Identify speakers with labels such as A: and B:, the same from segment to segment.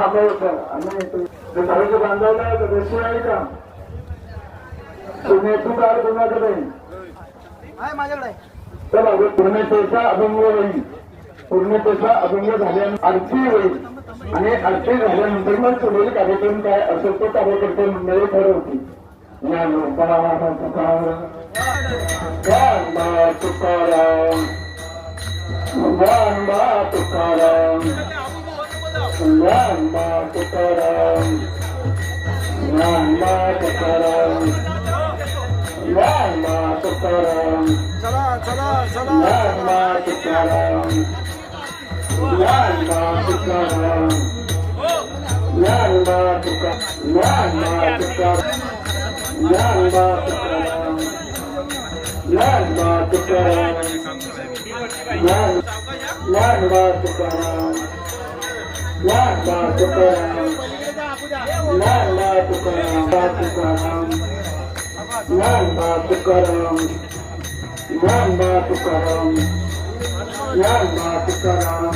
A: थांबवायचं आणि ते झाडाचं बांधायला तर आहे का कार कोणाकडे चला पूर्णतेचा अभंग होईल. पूर्णतेचा अभंग झाल्यानंतर आरती होईल. आणि आरती झाल्यानंतर मग पुढील कार्यक्रम काय असेल तो कार्यकर्ते मंडळी ठरवतील. तुकाराम ज्ञानबा तुकाराम तुकाराम रामा तुकाराम रामा तुकाराम रामा तुकाराम
B: चला चला चला.
A: रामा तुकाराम रामा तुकाराम रामा तुका Rama Tukaram Rama Tukaram Rama Tukaram Rama Tukaram Tukaram Dnyanba Tukaram Dnyanba Tukaram Dnyanba Tukaram Dnyanba Tukaram Dnyanba Tukaram Dnyanba Tukaram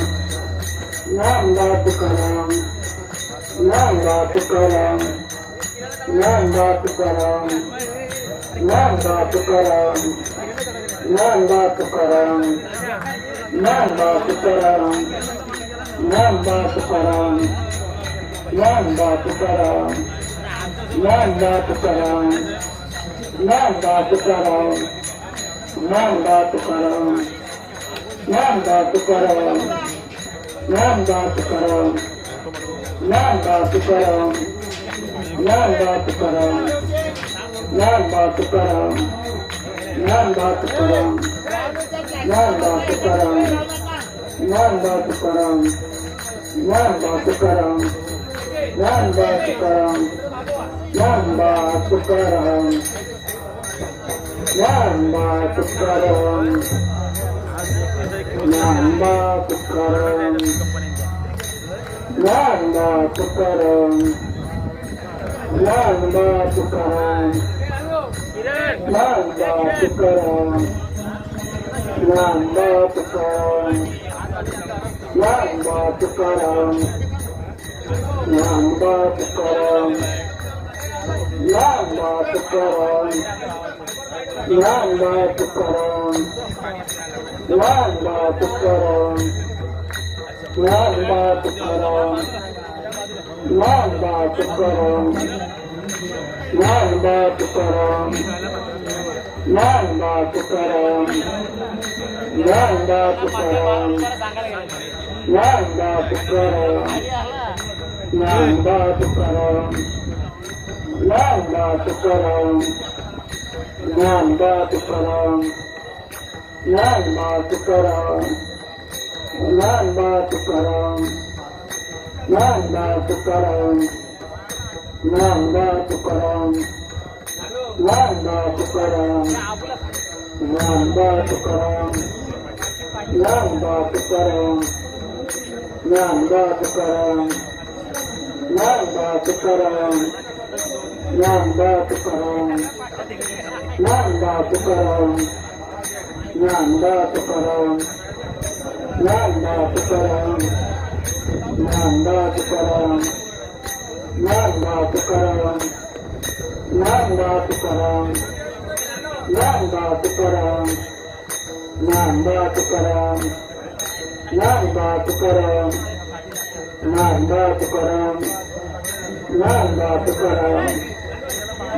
A: Dnyanba Tukaram Dnyanba Tukaram Dnyanba Tukaram Dnyanba Tukaram Dnyanba Tukaram Dnyanba Tukaram Dnyanba Tukaram Dnyanba Tukaram Dnyanba Tukaram Dnyanba Tukaram Dnyanba Tukaram Nanda Tukaram, Nanda Tukaram, Nanda Tukaram, Nanda Tukaram, Nanda Tukaram, Nanda Tukaram, Nanda Tukaram, Nanda Tukaram, Nanda Tukaram, Nanda Tukaram, Nanda Tukaram, Nanda Tukaram, Nanda Tukaram, Dnyanba Tukaram Dnyanba Tukaram Dnyanba Tukaram Dnyanba Tukaram Dnyanba Tukaram Dnyanba Tukaram Dnyanba Tukaram Dnyanba Tukaram Dnyanba Tukaram Dnyanba Tukaram Dnyanba Tukaram Dnyanba Tukaram Dnyanba Tukaram Dnyanba Tukaram Dnyanba Tukaram Dnyanba Tukaram Dnyanba Tukaram Dnyanba Tukaram Dnyanba Tukaram Dnyanba Tukaram Dnyanba Tukaram Dnyanba Tukaram Dnyanba Tukaram Dnyanba Tukaram Dnyanba Tukaram Dnyanba Tukaram Dnyanba Tukaram Dnyanba Tukaram Dnyanba Tukaram Dnyanba Tukaram Nanda Tukaram, Nanda Tukaram, Nanda Tukaram, Nanda Tukaram, Nanda Tukaram, Nanda Tukaram, Nanda Tukaram, Nanda Tukaram, Nanda Tukaram, Nanda Tukaram, Namba Tukaram, Nanda Tukaram Nanda Tukaram Nanda Tukaram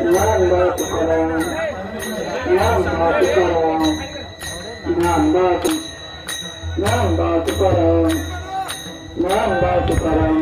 A: Nanda Tukaram Nanda Tukaram Nanda Nanda Tukaram Nanda Tukaram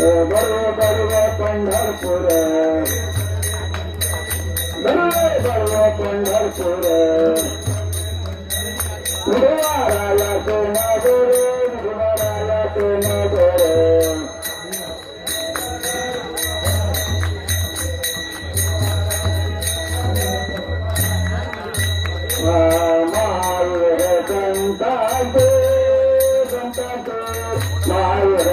A: बळवे Pandharpur बळवे बळवे Pandharpur Vithuraya तो नगर विठुराया तो नगर संतांचे संतांचे माय संतांचे संतांचे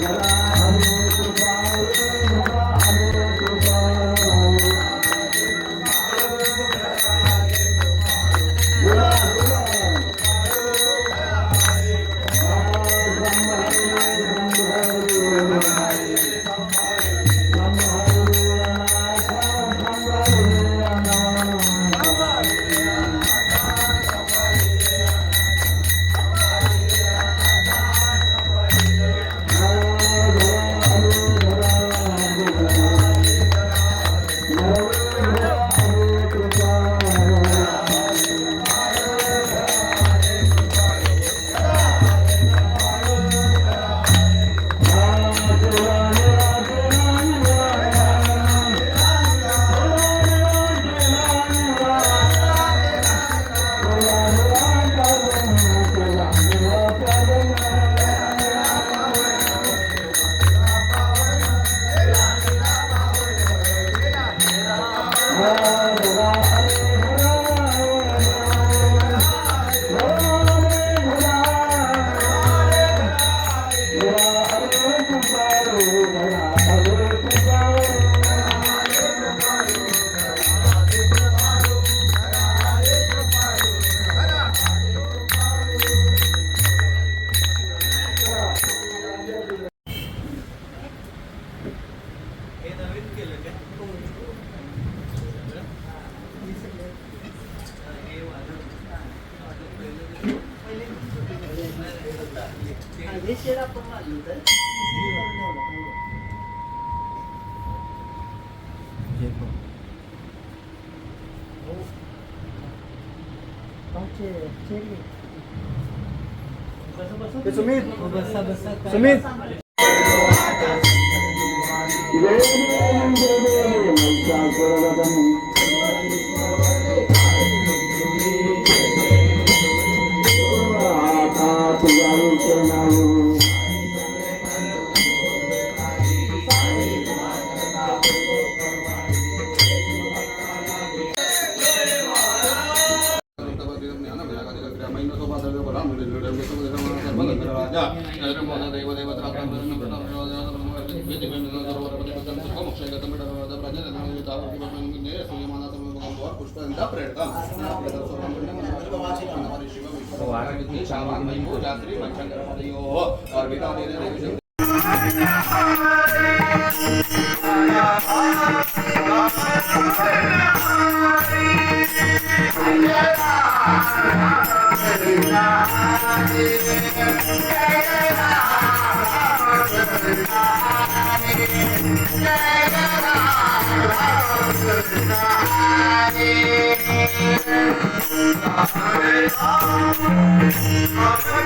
A: 나라 Besteira pra maluca.
B: Sumido? Sumido? Sumido?
C: पुष्प
D: Nossa,